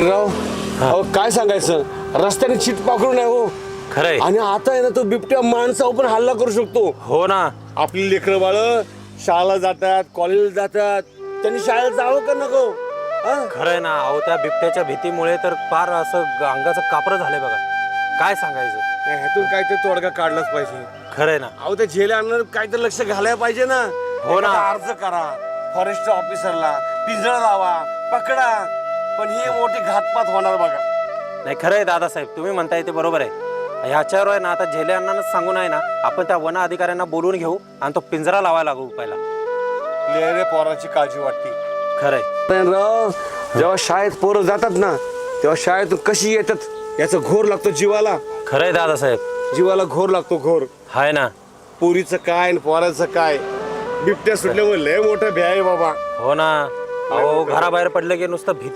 राव अहो काय सांगायचं? रस्त्याने चिट पाखरू नाही हो. खरंय. आणि आता आहे ना तो बिबट्या माणसावर पण हल्ला करू शकतो. हो ना. आपली लेकरं बाळ शाळेला जातात कॉलेजला जातात. त्यांनी शाळेत जावं का नको? हा? खरंय ना अहो त्या बिबट्याच्या भीतीमुळे तर फार असं अंगाचं कापरं झालंय बघा. काय सांगायचं? नाही, ह्यातून काहीतरी तोडगा काढलाच पाहिजे. खरंय ना. अहो त्या झेले आणणार काहीतरी लक्ष घालायला पाहिजे ना. हो ना. एखादा अर्ज करा. फॉरेस्ट ऑफिसरला पिंजरा लावा पकडा. पण ही मोठी घातपात होणार बघा. नाही खरंय दादासाहेब तुम्ही म्हणताय ते बरोबर आहे. ह्याच्यावर आहे ना आता झेले अण्णांनाच सांगून आहे ना आपण त्या वन अधिकाऱ्यांना बोलवून घेऊ आणि तो पिंजरा लावायला लागू पहिला. लेरे पोराची काळजी वाटते. खरंय. राव जेव्हा शाळेत पोरं जातात ना तेव्हा शाळेतून कशी येतात? याचा घोर लागतो जीवाला. खरंय दादासाहेब. जीवाला घोर लागतो घोर. हाय ना. पोरीचं काय आणि पोराचं काय? बिबट्या सुटल्यामुळे लय मोठं भ्याय बाबा. हो ना. अहो घराबाहेर पडलं की नुसतं भीती